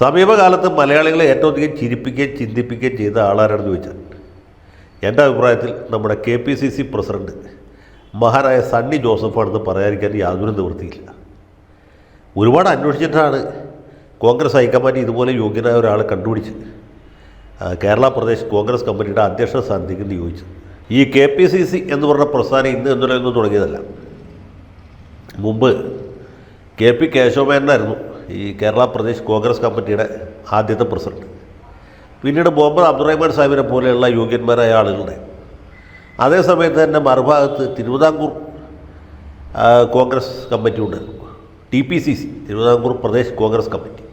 സമീപകാലത്ത് മലയാളികളെ ഏറ്റവും അധികം ചിരിപ്പിക്കുകയും ചിന്തിപ്പിക്കുകയും ചെയ്ത ആളാരാണെന്ന് ചോദിച്ചാൽ എന്റെ അഭിപ്രായത്തിൽ നമ്മുടെ K P C C president മഹാനായ സണ്ണി ജോസഫാണെന്ന് പറയാതിരിക്കാൻ യാതൊരു നിവൃത്തിയില്ല. ഒരുപാട് അന്വേഷിച്ചിട്ടാണ് കോൺഗ്രസ് ഹൈക്കമാൻഡ് ഇതുപോലെ യോഗ്യനായ ഒരാളെ കണ്ടുപിടിച്ചത് കേരള പ്രദേശ് കോൺഗ്രസ് കമ്മിറ്റിയുടെ അധ്യക്ഷ സ്ഥാനത്തേക്ക് നിയോഗിച്ചത് ഈ കെ പി സി സി എന്ന് പറഞ്ഞ പ്രസ്ഥാനം ഇന്ന് എന്നൊന്നും തുടങ്ങിയതല്ല. മുമ്പ് കെ പി കേശവമേനനായിരുന്നു ഈ കേരള പ്രദേശ് കോൺഗ്രസ് കമ്മിറ്റിയുടെ ആദ്യത്തെ പ്രസിഡന്റ്. പിന്നീട് മുഹമ്മദ് അബ്ദുറഹ്മാൻ സാഹിബിനെ പോലെയുള്ള യോഗ്യന്മാരായ ആളുകളുടെ. അതേ സമയത്ത് തന്നെ മറുഭാഗത്ത് തിരുവിതാംകൂർ കോൺഗ്രസ് കമ്മിറ്റി ഉണ്ടായിരുന്നു T P C C Thiruvithamkoor Pradesh Congress committee.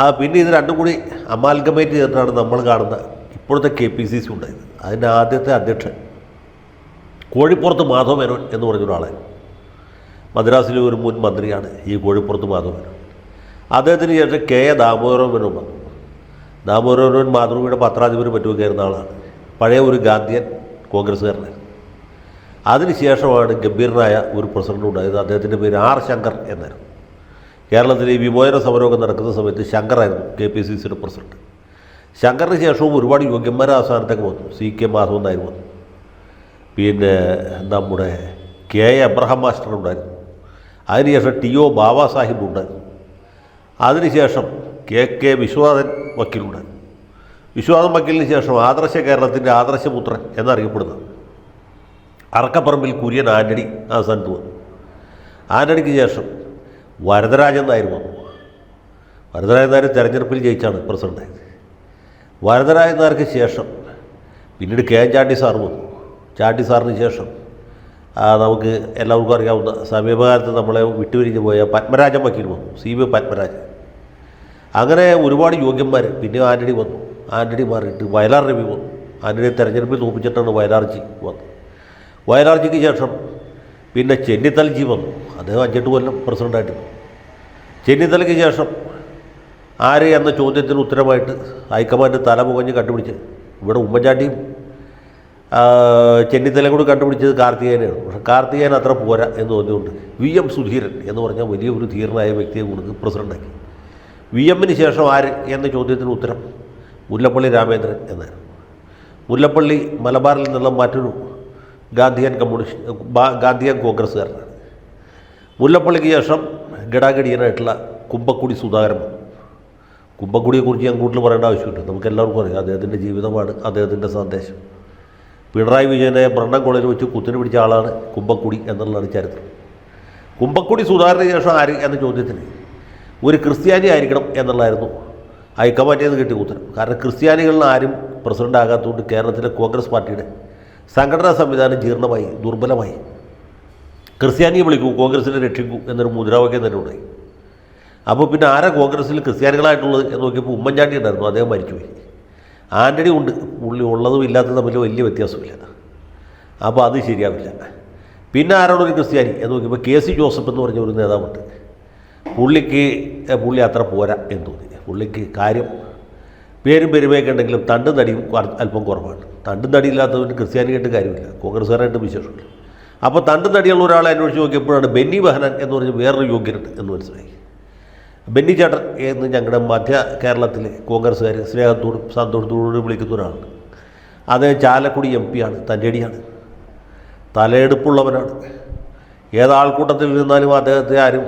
ആ പിന്നെ ഇത് രണ്ടും കൂടി അമാൽഗമേറ്റ് ചെയ്തിട്ടാണ് നമ്മൾ കാണുന്ന ഇപ്പോഴത്തെ കെ പി സി സി ഉണ്ടായത്. അതിന്റെ ആദ്യത്തെ അധ്യക്ഷൻ കോഴിപ്പുറത്ത് മാധവ മേനോൻ എന്ന് പറഞ്ഞൊരാളായിരുന്നു. മദ്രാസിലെ ഒരു മുൻ മന്ത്രിയാണ് ഈ കോഴിപ്പുറത്ത് മാധവൻ. അദ്ദേഹത്തിന് ശേഷം കെ എ ദാമോദരൻ മേനോൻ വന്നു. ദാമോദരൻ മാധവിയുടെ മാതൃഭൂമിയുടെ പത്രാധിപരും ആയിരുന്ന ആളാണ്. പഴയ ഒരു ഗാന്ധിയൻ കോൺഗ്രസ്സുകാരനായിരുന്നു. അതിനുശേഷമാണ് ഗംഭീരനായ ഒരു പ്രസിഡന്റ് ഉണ്ടായത്. അദ്ദേഹത്തിന്റെ പേര് ആർ ശങ്കർ എന്നായിരുന്നു. കേരളത്തിലെ വിമോചന സമരമൊക്കെ നടക്കുന്ന സമയത്ത് ശങ്കറായിരുന്നു കെ പി സി സിയുടെ പ്രസിഡന്റ്. ശങ്കറിന് ശേഷവും ഒരുപാട് യോഗ്യന്മാരെ ആ സ്ഥാനത്തൊക്കെ വന്നു. സി കെ മാധവൻ നായർ വന്നു. പിന്നെ നമ്മുടെ കെ എ അബ്രഹാം മാസ്റ്റർ ഉണ്ടായിരുന്നു. അതിനുശേഷം ടി ഒ ബാബാ അതിനുശേഷം കെ കെ വിശ്വനാഥൻ വക്കീലുണ്ട്. വിശ്വനാഥൻ വക്കീലിന് ശേഷം ആദർശ കേരളത്തിന്റെ ആദർശപുത്രൻ എന്നറിയപ്പെടുന്നത് അറക്കപ്പറമ്പിൽ കുര്യൻ ആന്റണി ആ സ്ഥാനത്ത് വന്നു. ആന്റണിക്ക് ശേഷം വരദരാജൻ നായർ വന്നു. വരദരാജൻ നായർ തെരഞ്ഞെടുപ്പിൽ ജയിച്ചാണ് പ്രസിഡന്റായത് വരദരാജൻ നായർക്ക് ശേഷം പിന്നീട് കെ എൻ ചാണ്ടി സാർ വന്നു. ചാണ്ടി സാറിന് ശേഷം നമുക്ക് എല്ലാവർക്കും അറിയാവുന്ന സമീപകാലത്ത് നമ്മളെ വിട്ടുപിരിഞ്ഞ് പോയ പത്മരാജൻ വക്കീൽ വന്നു. C V Padmarajan. അങ്ങനെ ഒരുപാട് യോഗ്യന്മാർ പിന്നെ ആന്റണി വന്നു. ആന്റണി മാറിയിട്ട് വയലാർ രവി വന്നു. ആന്റണി തെരഞ്ഞെടുപ്പിൽ തോപ്പിച്ചിട്ടാണ് വയലാർജി വന്നത്. വയലാർജിക്ക് ശേഷം പിന്നെ ചെന്നിത്തലജി വന്നു. അദ്ദേഹം അഞ്ചെട്ട് കൊല്ലം പ്രസിഡന്റായിട്ടിരുന്നു ചെന്നിത്തലയ്ക്ക് ശേഷം ആര് എന്ന ചോദ്യത്തിന് ഉത്തരമായിട്ട് ഹൈക്കമാൻഡ് തല പുകഞ്ഞ് കണ്ടുപിടിച്ച് ഇവിടെ ഉമ്മൻചാണ്ടിയും ആ, കൂടെ കണ്ടുപിടിച്ചത് കാർത്തികേയനാണ്. പക്ഷേ കാർത്തികേയൻ അത്ര പോരാ എന്ന് തോന്നിയുകൊണ്ട് വി എം സുധീരൻ എന്ന് പറഞ്ഞാൽ വലിയ ഒരു ധീരനായ വ്യക്തിയെ കൊടുത്ത് പ്രസിഡന്റാക്കി വി എമ്മിന് ശേഷം ആര് എന്ന ചോദ്യത്തിന് ഉത്തരം മുല്ലപ്പള്ളി രാമേന്ദ്രൻ എന്നായിരുന്നു മുല്ലപ്പള്ളി മലബാറിൽ നിന്നുള്ള മറ്റൊരു ഗാന്ധിയൻ കമ്മ്യൂണിസ്റ്റ് ഗാന്ധിയൻ കോൺഗ്രസ്സുകാരനാണ്. മുല്ലപ്പള്ളിക്ക് ശേഷം ഗഡാഗഡിയനായിട്ടുള്ള കുമ്പക്കുടി സുധാകരൻ. കുമ്പക്കുടിയെക്കുറിച്ച് ഞാൻ കൂടുതൽ പറയേണ്ട ആവശ്യമില്ല. നമുക്ക് എല്ലാവർക്കും അറിയാം അദ്ദേഹത്തിന്റെ ജീവിതമാണ് അദ്ദേഹത്തിന്റെ സന്ദേശം. പിണറായി വിജയനെ ബ്രണ്ണം കോളേജിൽ വെച്ച് കുത്തിന് പിടിച്ച ആളാണ് കുമ്പക്കുടി എന്നുള്ളതാണ് ചരിത്രം. കുമ്പക്കുടി സുധാകരന് ശേഷം ആര് എന്ന ചോദ്യത്തിന് ഒരു ക്രിസ്ത്യാനി ആയിരിക്കണം എന്നുള്ളതായിരുന്നു ഹൈക്കമാൻഡിൽ നിന്ന് കിട്ടിയ ഉത്തരം. കാരണം ക്രിസ്ത്യാനികളിൽ ആരും പ്രസിഡന്റ് ആകാത്തതുകൊണ്ട് കേരളത്തിലെ കോൺഗ്രസ് പാർട്ടിയുടെ സംഘടനാ സംവിധാനം ജീർണമായി ദുർബലമായി. ക്രിസ്ത്യാനിയെ വിളിക്കൂ കോൺഗ്രസിനെ രക്ഷിക്കൂ എന്നൊരു മുദ്രാവാക്യം തന്നെ ഉണ്ടായി. അപ്പോൾ പിന്നെ ആരാ കോൺഗ്രസ്സിൽ ക്രിസ്ത്യാനികളായിട്ടുള്ളത് എന്ന് നോക്കിയപ്പോൾ ഉമ്മൻചാണ്ടി ഉണ്ടായിരുന്നു അദ്ദേഹം മരിച്ചുപോയി. ആന്റണി ഉണ്ട്. പുള്ളി ഉള്ളതും ഇല്ലാത്തതും തമ്മിൽ വലിയ വ്യത്യാസമില്ല. അപ്പോൾ അത് ശരിയാവില്ല. പിന്നെ ആരാണ് ഒരു ക്രിസ്ത്യാനി? എന്ന് നോക്കിയപ്പോൾ കെ സി ജോസഫ് എന്ന് പറഞ്ഞ ഒരു നേതാവുണ്ട്. പുള്ളിക്ക് പുള്ളി അത്ര പോരാ എന്ന് തോന്നി. പുള്ളിക്ക് കാര്യം പേരും പെരുമയൊക്കെ ഉണ്ടെങ്കിലും തണ്ടും തടിയും അല്പം കുറവാണ്. തണ്ടും തടിയില്ലാത്തവന് ക്രിസ്ത്യാനിയായിട്ട് കാര്യമില്ല. കോൺഗ്രസ്സുകാരായിട്ട് വിശേഷമില്ല അപ്പോൾ തണ്ടും തടിയുള്ള ഒരാളെ അന്വേഷിച്ച് നോക്കിയപ്പോഴാണ് ബെന്നി ബഹനൻ എന്ന് പറഞ്ഞ വേറൊരു യോഗ്യനുണ്ട് എന്ന് മനസ്സിലായി. ബെന്നി ചേട്ടൻ എന്ന് ഞങ്ങളുടെ മധ്യ കേരളത്തിലെ കോൺഗ്രസ്സുകാർ സ്നേഹത്തോടും സന്തോഷത്തോടും വിളിക്കുന്ന ഒരാളാണ് അദ്ദേഹം ചാലക്കുടി എം പിയാണ് തന്റെടിയാണ് തലയെടുപ്പുള്ളവനാണ്. ഏതാൾക്കൂട്ടത്തിൽ നിന്നാലും അദ്ദേഹത്തെ ആരും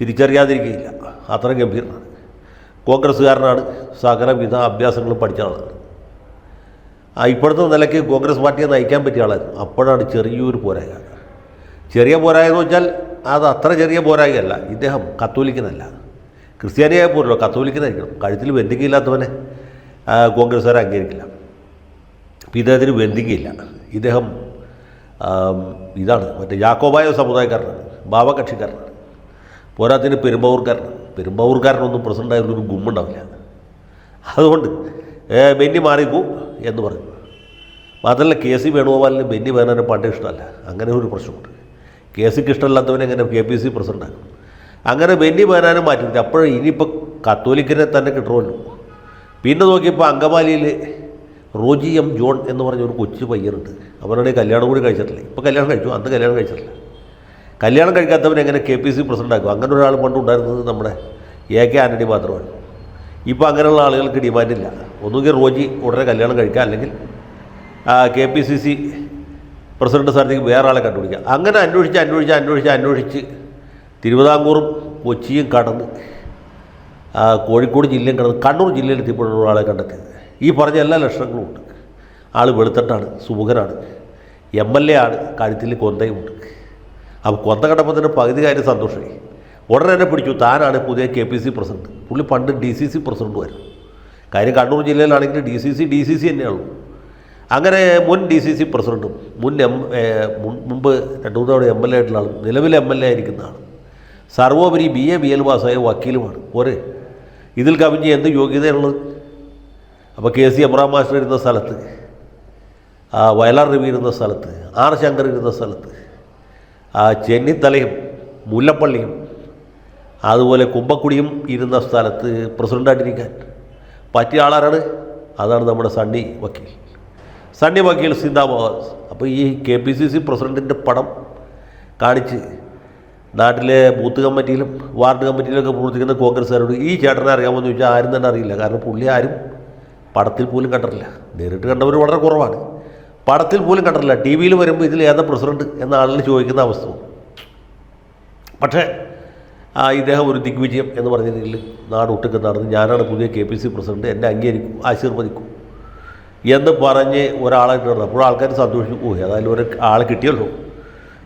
തിരിച്ചറിയാതിരിക്കുകയില്ല. അത്ര ഗംഭീരനാണ്. കോൺഗ്രസ്സുകാരനാണ് സകലവിധ അഭ്യാസങ്ങളും പഠിച്ച ആളാണ്. ഇപ്പോഴത്തെ നിലയ്ക്ക് കോൺഗ്രസ് പാർട്ടിയെ നയിക്കാൻ പറ്റിയ ആളായിരുന്നു. അപ്പോഴാണ് ചെറിയൊരു പോരായ ചെറിയ പോരായെന്ന് വെച്ചാൽ അത് അത്ര ചെറിയ പോരായികയല്ല. ഇദ്ദേഹം കത്തോലിക്കനല്ല. ക്രിസ്ത്യാനിയായ പോലല്ലോ കത്തോലിക്കനായിരിക്കണം. കഴുത്തിൽ ബന്ധിക്കയില്ലാത്തവനെ ആ, കോൺഗ്രസ്സുകാരെ അംഗീകരിക്കില്ല. അപ്പോൾ ഇദ്ദേഹത്തിന് വെന്തിക്കയില്ല ഇദ്ദേഹം ഇതാണ് മറ്റേ യാക്കോബായ സമുദായക്കാരനാണ്. ഭാവകക്ഷിക്കാരനാണ്. പോരാത്തിന് പെരുമ്പാവൂർക്കാരനാണ്. പെരുമ്പാവൂർക്കാരനൊന്നും ഒരു ഗുമ്മുണ്ടാവില്ല. അതുകൊണ്ട് ബെന്നി മാറിക്കൂ എന്ന് പറഞ്ഞു. മാത്രമല്ല കെ സി വേണുഗോപാലിന് ബെന്നി വേണനെ പണ്ടേ ഇഷ്ടമല്ല. അങ്ങനെ ഒരു പ്രശ്നമുണ്ട്. കെ സിക്ക് ഇഷ്ടമല്ലാത്തവനെ എങ്ങനെ കെ പി സി പ്രസിഡന്റാകും അങ്ങനെ ബെന്നി വേനാനും മാറ്റി അപ്പോഴും ഇനിയിപ്പോൾ കത്തോലിക്കനെ തന്നെ കിട്ടുമല്ലോ പിന്നെ നോക്കിയപ്പോൾ അങ്കമാലിയിൽ റോജി എം ജോൺ എന്ന് പറഞ്ഞ ഒരു കൊച്ചു പയ്യനുണ്ട്. അവരുടെ കല്യാണം കൂടി കഴിച്ചിട്ടില്ല? ഇപ്പോൾ കല്യാണം കഴിച്ചു. അന്ന് കല്യാണം കഴിച്ചിട്ടില്ല. കല്യാണം കഴിക്കാത്തവൻ എങ്ങനെ കെ പി സി പ്രസിഡന്റ് ആക്കും. അങ്ങനെ ഒരാൾ പണ്ടുണ്ടായിരുന്നത് നമ്മുടെ എ കെ ആന്റണി മാത്രമാണ്. ഇപ്പോൾ അങ്ങനെയുള്ള ആളുകൾക്ക് ഡിമാൻഡില്ല. ഒന്നുകിൽ റോജി ഉടനെ കല്യാണം കഴിക്കുക അല്ലെങ്കിൽ K P C C president സ്ഥാനത്തേക്ക് വേറെ ആളെ കണ്ടുപിടിക്കുക അങ്ങനെ അന്വേഷിച്ച് അന്വേഷിച്ച് അന്വേഷിച്ച് അന്വേഷിച്ച് തിരുവിതാംകൂറും കൊച്ചിയും കടന്ന് കോഴിക്കോട് ജില്ലയും കടന്ന് കണ്ണൂർ ജില്ലയിൽ എത്തിയപ്പോഴുള്ള ഒരാളെ കണ്ടെത്തിയത്. ഈ പറഞ്ഞ എല്ലാ ലക്ഷണങ്ങളും ഉണ്ട്. ആൾ വെളുത്തട്ടാണ് സുമുഖനാണ് എം എൽ എ ആണ് കഴുത്തിൽ കൊന്തയുമുണ്ട് അപ്പോൾ കൊന്ത കണ്ടപ്പോൾ തന്നെ പകുതി കാര്യം സന്തോഷമായി. ഉടനെ തന്നെ പിടിച്ചു താനാണ് പുതിയ കെ പി സി പ്രസിഡന്റ്. പുള്ളി പണ്ട് ഡി സി സി പ്രസിഡന്റുമായിരുന്നു. കാര്യം Kannur ജില്ലയിലാണെങ്കിൽ D C C D C C തന്നെയുള്ളൂ അങ്ങനെ മുൻ ഡി സി സി പ്രസിഡന്റും മുൻ എം മുമ്പ് രണ്ടു മൂന്ന് തവണ എം എൽ എ ആയിട്ടുള്ള ആളും നിലവിലെ എം എൽ എ ആയിരിക്കുന്ന ആൾ സർവോപരി ബി എ ബി എൽ പാസ്സായ വക്കീലുമാണ്. ഒരേ ഇതിൽ കവിഞ്ഞ് എന്ത് യോഗ്യതയുള്ളത് അപ്പോൾ കെ സി എബ്രാം മാസ്റ്റർ ഇരുന്ന സ്ഥലത്ത് വയലാർ രവി ഇരുന്ന സ്ഥലത്ത് ആർ ശങ്കർ ഇരുന്ന സ്ഥലത്ത് ആ ചെന്നിത്തലയും മുല്ലപ്പള്ളിയും അതുപോലെ കുമ്പക്കുടിയും ഇരുന്ന സ്ഥലത്ത് പ്രസിഡന്റായിട്ടിരിക്കാൻ പറ്റിയ ആളാരാണ്? അതാണ് നമ്മുടെ സണ്ണി വക്കീൽ. സണ്ണി വക്കീൽ സിന്ദാബാദ്. അപ്പോൾ ഈ കെ പി സി സി പ്രസിഡന്റിന്റെ പടം കാണിച്ച് നാട്ടിലെ ബൂത്ത് കമ്മിറ്റിയിലും വാർഡ് കമ്മിറ്റിയിലൊക്കെ പ്രവർത്തിക്കുന്ന കോൺഗ്രസ്സുകാരോട് ഈ ചേട്ടനെ അറിയാമെന്ന് ചോദിച്ചാൽ ആരും തന്നെ അറിയില്ല. കാരണം പുള്ളി ആരും പടത്തിൽ പോലും കണ്ടിട്ടില്ല. നേരിട്ട് കണ്ടവർ വളരെ കുറവാണ്. പടത്തിൽ പോലും കണ്ടിട്ടില്ല. ടി വിയിൽ വരുമ്പോൾ ഇതിൽ ഏതാ പ്രസിഡന്റ് എന്ന ആളിന് ചോദിക്കുന്ന അവസ്ഥ. പക്ഷേ ഇദ്ദേഹം ഒരു ദിഗ്വിജയം എന്ന് പറഞ്ഞ രീതിയിൽ നാട് ഒട്ടുക്കുന്ന നടന്ന് ഞാനാണ് പുതിയ കെ പി സി പ്രസിഡന്റ്. എന്നെ അംഗീകരിക്കും ആശീർവദിക്കും. എന്ന് പറഞ്ഞ് ഒരാളെ നടന്നു അപ്പോൾ ആൾക്കാർ സന്തോഷിച്ചു പോയി ഏതായാലും ഒരു ആൾ കിട്ടിയല്ലോ.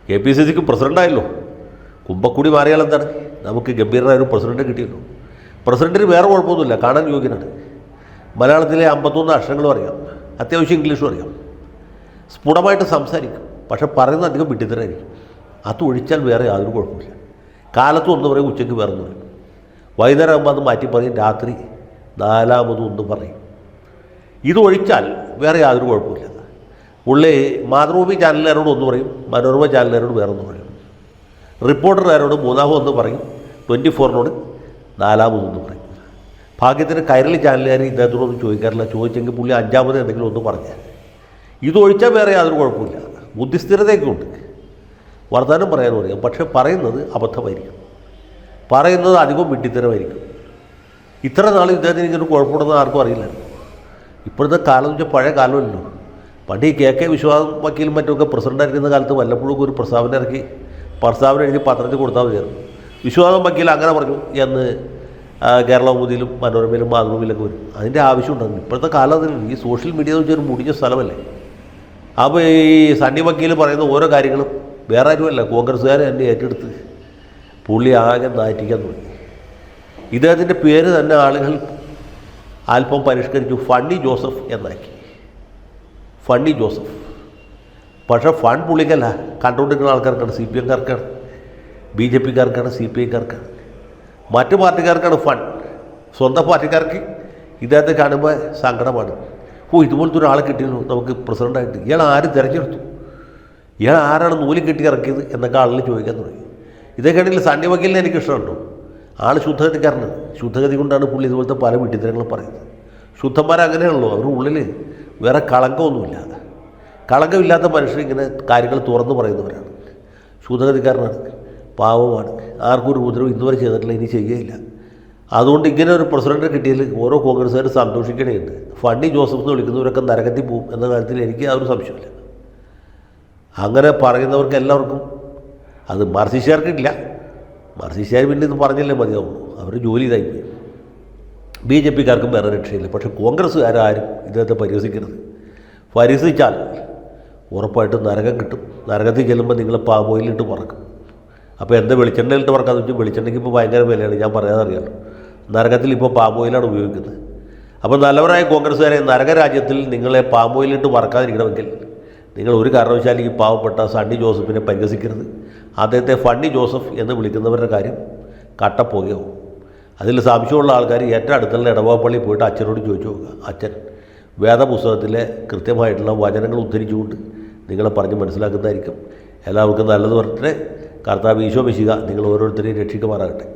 കെ പി സി സിക്ക് പ്രസിഡന്റായല്ലോ കുമ്പക്കുടി മാറിയാൽ എന്താണ്? നമുക്ക് ഗംഭീരനായ ഒരു പ്രസിഡന്റ് കിട്ടിയല്ലോ. പ്രസിഡന്റിന് വേറെ കുഴപ്പമൊന്നുമില്ല. കാണാൻ യോഗ്യനാണ്. മലയാളത്തിലെ അമ്പത്തൊന്ന് അക്ഷരങ്ങളും അറിയാം. അത്യാവശ്യം ഇംഗ്ലീഷും അറിയാം. സ്ഫുടമായിട്ട് സംസാരിക്കും. പക്ഷെ പറയുന്നത് അധികം വിട്ടിത്തരായിരിക്കും അത് ഒഴിച്ചാൽ വേറെ യാതൊരു കുഴപ്പമില്ല. കാലത്തും ഒന്ന് പറയും ഉച്ചയ്ക്ക് വേറെ ഒന്ന് പറയും. വൈകുന്നേരം ആകുമ്പോൾ അത് മാറ്റി പറയും. രാത്രി നാലാമതും ഒന്ന് പറയും. ഇതൊഴിച്ചാൽ വേറെ യാതൊരു കുഴപ്പമില്ല പുള്ളി മാതൃഭൂമി ചാനലുകാരോട് ഒന്ന് പറയും മനോരമ ചാനലുകാരോട് വേറെ ഒന്ന് പറയും റിപ്പോർട്ടർകാരോട് മൂന്നാമതൊന്ന് പറയും ട്വന്റി ഫോറിനോട് നാലാമതൊന്ന് പറയും. ഭാഗ്യത്തിന് കൈരളി ചാനലുകാർ ഇദ്ദേഹത്തോടൊന്നും ചോദിക്കാറില്ല ചോദിച്ചെങ്കിൽ പുള്ളി അഞ്ചാമത് എന്തെങ്കിലും ഒന്ന് പറഞ്ഞാൽ. ഇതൊഴിച്ചാൽ വേറെ യാതൊരു കുഴപ്പമില്ല ബുദ്ധിസ്ഥിരതയൊക്കെ ഉണ്ട് വർത്തമാനം പറയാൻ പറയാം. പക്ഷേ പറയുന്നത് അബദ്ധമായിരിക്കും. പറയുന്നത് അധികം വിട്ടിത്തരമായിരിക്കും ഇത്ര നാൾ ഇദ്ദേഹത്തിന് ഇങ്ങനെ കുഴപ്പമുണ്ടെന്ന് ആർക്കും അറിയില്ലായിരുന്നു. ഇപ്പോഴത്തെ കാലം എന്ന് വെച്ചാൽ പഴയ കാലമല്ലോ പണ്ട് ഈ കെ കെ വിശ്വാസം വക്കീലും മറ്റുമൊക്കെ പ്രസിഡന്റായിരിക്കുന്ന കാലത്ത് വല്ലപ്പോഴും ഒരു പ്രസ്താവന ഇറക്കി പ്രസ്താവന എഴുതി പത്രത്തിൽ കൊടുത്താൽ മതിയായിരുന്നു വിശ്വാസം വക്കീൽ അങ്ങനെ പറഞ്ഞു എന്ന് കേരള കേരളമുദിയിലും മനോരമയിലും മാതൃഭൂമിയിലൊക്കെ വരും. അതിന്റെ ആവശ്യമുണ്ടാകും ഇപ്പോഴത്തെ കാലം അതിന് ഈ സോഷ്യൽ മീഡിയ എന്ന് വെച്ചാൽ മുടിഞ്ഞ സ്ഥലമല്ലേ. അപ്പോൾ ഈ സണ്ണി വക്കീൽ പറയുന്ന ഓരോ കാര്യങ്ങളും വേറെ ആരുമല്ല. കോൺഗ്രസ്സുകാർ തന്നെ ഏറ്റെടുത്ത് പുള്ളി ആകെ നാറ്റിക്കാൻ തുടങ്ങി. ഇദ്ദേഹത്തിന്റെ പേര് തന്നെ ആളുകൾ അല്പം പരിഷ്കരിച്ചു. ഫണ്ണി ജോസഫ് എന്നാക്കി. Funny Joseph. പക്ഷേ ഫണ്ട് പുള്ളിക്കല്ല. കണ്ടുകൊണ്ടിരിക്കുന്ന ആൾക്കാർക്കാണ് സി പി എംകാർക്കാണ് ബി ജെ പിക്കാർക്കാണ് സി പി ഐക്കാർക്കാണ്. മറ്റു പാർട്ടിക്കാർക്കാണ് ഫണ്ട്. സ്വന്തം പാർട്ടിക്കാർക്ക് ഇദ്ദേഹത്തെ കാണുമ്പോൾ സങ്കടമാണ്. ഓ ഇതുപോലത്തെ ഒരാൾ കിട്ടിയിരുന്നു നമുക്ക് പ്രസിഡന്റായിട്ട് ഇയാൾ ആര് തിരഞ്ഞെടുത്തു? ഇയാൾ ആരാണ് നൂൽ കെട്ടി ഇറക്കിയത് എന്നൊക്കെ ആളുകൾ ചോദിക്കാൻ തുടങ്ങി. ഇതൊക്കെയാണെങ്കിൽ സണ്ണി വക്കീലിനെ എനിക്ക് ഇഷ്ടമുണ്ടോ? ആൾ ശുദ്ധഗതിക്കാരനാണ്. ശുദ്ധഗതി കൊണ്ടാണ് പുള്ളി ഇതുപോലത്തെ പല വിട്ടിത്തരങ്ങളും പറയുന്നത്. ശുദ്ധന്മാരങ്ങനെയാണല്ലോ അവരുടെ ഉള്ളിൽ വേറെ കളങ്കമൊന്നുമില്ല. കളങ്കമില്ലാത്ത മനുഷ്യർ ഇങ്ങനെ കാര്യങ്ങൾ തുറന്നു പറയുന്നവരാണ്. ശുദ്ധഗതിക്കാരനാണ്. പാവമാണ്. ആർക്കും ഒരു ഉപദ്രവം ഇതുവരെ ചെയ്തിട്ടില്ല ഇനി ചെയ്യുകയില്ല. അതുകൊണ്ട് ഇങ്ങനെ ഒരു പ്രസിഡന്റ് കിട്ടിയതിൽ ഓരോ കോൺഗ്രസ്സുകാർ സന്തോഷിക്കണേയുണ്ട് ഫണ്ണി ജോസഫ് എന്ന് വിളിക്കുന്നവരൊക്കെ നരകത്തിൽ പോകും എന്ന കാര്യത്തിൽ എനിക്ക് ആ ഒരു സംശയമില്ല അങ്ങനെ പറയുന്നവർക്ക് എല്ലാവർക്കും അത് മാർസിസ്റ്റുകാർക്കില്ല. മാർസിസ്റ്റുകാർ പിന്നെ ഇത് പറഞ്ഞല്ലേ മതിയാവുള്ളൂ. അവർ ജോലി ഇതായിപ്പോയി ബി ജെ പിക്കാർക്കും വേറെ രക്ഷയില്ല. പക്ഷേ കോൺഗ്രസ്സുകാരും ഇദ്ദേഹത്തെ പരിഹസിക്കരുത്. പരിഹസിച്ചാൽ ഉറപ്പായിട്ടും നരകം കിട്ടും. നരകത്തിൽ ചെല്ലുമ്പോൾ നിങ്ങൾ പാമ്പോയിലിട്ട് പറക്കും. അപ്പോൾ എന്താ വെളിച്ചെണ്ണയിലിട്ട് പറക്കാന്ന് വെച്ചാൽ വെളിച്ചെണ്ണയ്ക്ക് ഇപ്പോൾ ഭയങ്കര വിലയാണ്. ഞാൻ പറയാതെ നരകത്തിൽ ഇപ്പോൾ പാമ്പോയിലാണ് ഉപയോഗിക്കുന്നത്. അപ്പോൾ നല്ലവരായ കോൺഗ്രസ്സുകാരെ നരകരാജ്യത്തിൽ നിങ്ങളെ പാമ്പോയിലിട്ട് വറക്കാതിരിക്കണമെങ്കിൽ നിങ്ങൾ ഒരു കാരണവശാലും ഈ പാവപ്പെട്ട സണ്ണി ജോസഫിനെ പരിഹസിക്കരുത്. അദ്ദേഹത്തെ ഫണ്ണി ജോസഫ് എന്ന് വിളിക്കുന്നവരുടെ കാര്യം കട്ടപ്പോകയാവും അതിൽ സംശയമുള്ള ആൾക്കാർ ഏറ്റവും അടുത്തുള്ള ഇടവാപ്പള്ളിയിൽ പോയിട്ട് അച്ഛനോട് ചോദിച്ചു നോക്കുക. അച്ഛൻ വേദപുസ്തകത്തിലെ കൃത്യമായിട്ടുള്ള വചനങ്ങൾ ഉദ്ധരിച്ചുകൊണ്ട് നിങ്ങളെ പറഞ്ഞ് മനസ്സിലാക്കുന്നതായിരിക്കും. എല്ലാവർക്കും നല്ലത് പറഞ്ഞിട്ട് കർത്താവ് ഈശോ മിശിക നിങ്ങൾ ഓരോരുത്തരെയും രക്ഷിക്കുമാറാകട്ടെ.